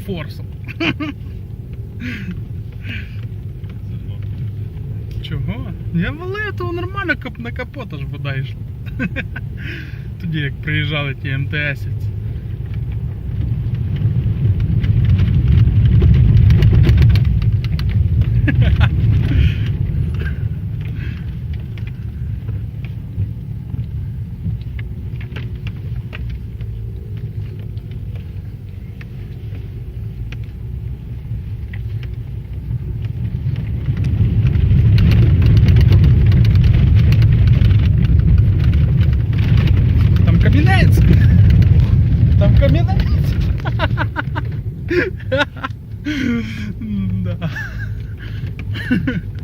форсом. Чого? Я валив, то нормально на капота ж вода йшла. Тоді як приїжджали ті МТС. Да.